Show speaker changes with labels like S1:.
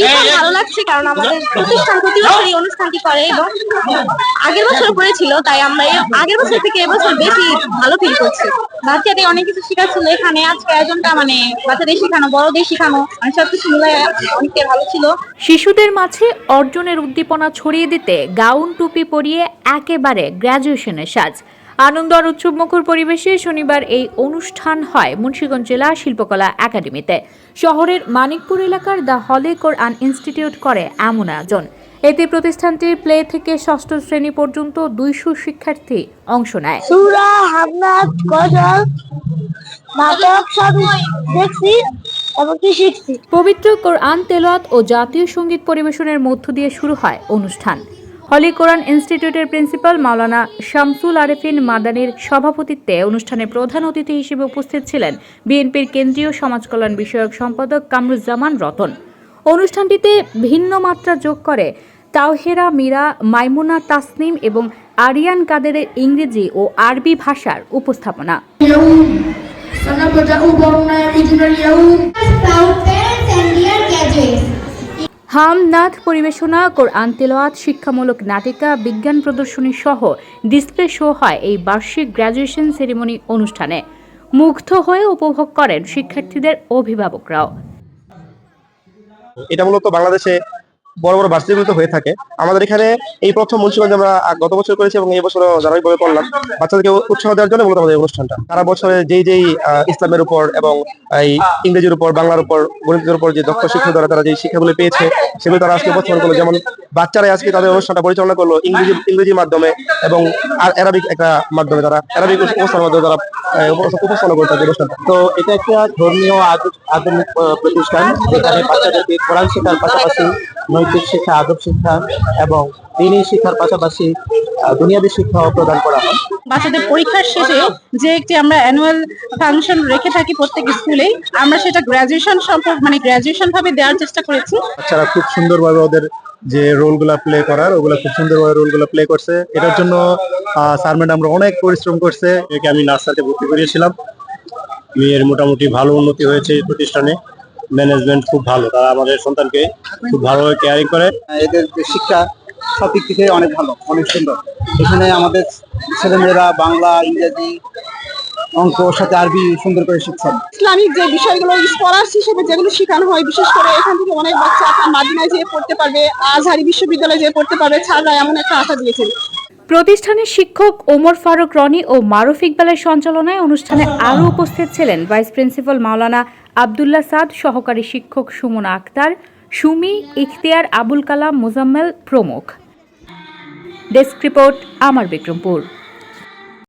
S1: হ্যাঁ, হ্যাঁ। কারণ আমাদের হ্যাঁ। আগের বছর করেছিল তাই আমরা আগের বছর থেকে এবছর বেশি ভালো ফিল অনেক কিছু এখানে আজকে মানে, মানে ভালো ছিল
S2: শিশুদের মাঝে অর্জনের উদ্দীপনা ছড়িয়ে দিতে গাউন টুপি পরিয়ে একেবারে গ্রাজুয়েশনের সাজ আনন্দ আর মুখর পরিবেশে শনিবার এই অনুষ্ঠান হয় মুন্সিগঞ্জ জেলা শিল্পকলা একাডেমিতে শহরের মানিকপুর এলাকার দ্য হলেকর আন ইনস্টিটিউট করে এমন আয়োজন এতে প্রতিষ্ঠানটির প্লে থেকে ষষ্ঠ শ্রেণী পর্যন্ত দুইশো শিক্ষার্থী অংশ নেয় পবিত্র কোরআন তেলত ও জাতীয় সঙ্গীত পরিবেশনের মধ্য দিয়ে শুরু হয় অনুষ্ঠান হলি কোরআন ইনস্টিটিউটের প্রিন্সিপাল মাওলানা শামসুল আরেফিন মাদানির সভাপতিত্বে অনুষ্ঠানে প্রধান অতিথি হিসেবে উপস্থিত ছিলেন বিএনপির কেন্দ্রীয় সমাজকল্যাণ বিষয়ক সম্পাদক কামরুজ্জামান রতন অনুষ্ঠানটিতে ভিন্ন মাত্রা যোগ করে তাওহেরা মীরা মাইমুনা তাসনিম এবং আরিয়ান কাদেরের ইংরেজি ও আরবি ভাষার উপস্থাপনা হামনাথ পরিবেশনা কোরআন তেলোয়াত শিক্ষামূলক নাটিকা বিজ্ঞান প্রদর্শনী সহ ডিসপ্লে শো হয় এই বার্ষিক গ্র্যাজুয়েশন সেরিমনি অনুষ্ঠানে মুগ্ধ হয়ে উপভোগ করেন শিক্ষার্থীদের অভিভাবকরাও
S3: এটা মূলত বাংলাদেশে বড় বড় বাচ্চাগুলো হয়ে থাকে আমাদের এখানে এই প্রথম মুন্সিগঞ্জ আমরা গত বছর করেছি এবং এই বছরও ধারাবাহিকভাবে করলাম বাচ্চাদেরকে উৎসাহ দেওয়ার জন্য মূলত আমাদের অনুষ্ঠানটা সারা বছরে যেই যেই ইসলামের উপর এবং এই ইংরেজির উপর বাংলার উপর গণিতের উপর যে দক্ষ শিক্ষক দ্বারা তারা যে শিক্ষাগুলি পেয়েছে সেগুলো তারা আজকে উপস্থাপন করলো যেমন বাচ্চারা আজকে তাদের অনুষ্ঠানটা পরিচালনা করলো ইংরেজি ইংরেজির মাধ্যমে এবং আর অ্যারাবিক একটা মাধ্যমে তারা অ্যারাবিক উপস্থানের মাধ্যমে তারা উপস্থাপনা করে তাদের অনুষ্ঠানটা তো এটা একটা ধর্মীয় আধুনিক প্রতিষ্ঠান যেখানে বাচ্চাদেরকে কোরআন শেখার পাশাপাশি নৈতিক শিক্ষা আদব শিক্ষা এবং দিনই শিক্ষার পাশাপাশি দুনিয়াদি শিক্ষাও প্রদান করা হয়
S1: বাচ্চাদের পরীক্ষার শেষে যে একটি আমরা অ্যানুয়াল ফাংশন রেখে থাকি প্রত্যেক স্কুলেই আমরা সেটা গ্র্যাজুয়েশন সম্পর্ক মানে গ্র্যাজুয়েশন ভাবে দেওয়ার চেষ্টা করেছি
S4: বাচ্চারা খুব সুন্দরভাবে ওদের যে রোল রোলগুলা প্লে করার ওগুলা খুব সুন্দরভাবে রোলগুলা প্লে করছে এটার জন্য স্যার ম্যাডাম অনেক পরিশ্রম করছে একে আমি নার্সারিতে ভর্তি করিয়েছিলাম মেয়ের মোটামুটি ভালো উন্নতি হয়েছে প্রতিষ্ঠানে ম্যানেজমেন্ট খুব ভালো তারা আমাদের সন্তানকে খুব ভালোভাবে কেয়ারিং করে
S5: এদের শিক্ষা সব দিক থেকে অনেক ভালো অনেক সুন্দর এখানে আমাদের ছেলেমেয়েরা বাংলা ইংরেজি অঙ্ক সাথে আরবি সুন্দর করে শিখছেন
S1: ইসলামিক যে বিষয়গুলো স্কলার্স হিসেবে যেগুলো শেখানো হয় বিশেষ করে এখান থেকে অনেক বাচ্চা আপনার মাদিনায় যেয়ে পড়তে পারবে আজহারি বিশ্ববিদ্যালয়ে যেয়ে পড়তে পারবে ছাড়া এমন একটা আশা দিয়েছেন
S2: প্রতিষ্ঠানের শিক্ষক ওমর ফারুক রনি ও মারুফ ইকবালের সঞ্চালনায় অনুষ্ঠানে আরও উপস্থিত ছিলেন ভাইস প্রিন্সিপাল মাওলানা আবদুল্লাহ সাদ সহকারী শিক্ষক সুমন আক্তার সুমি ইখতিয়ার আবুল কালাম মোজাম্মেল প্রমুখ ডেস্ক রিপোর্ট আমার বিক্রমপুর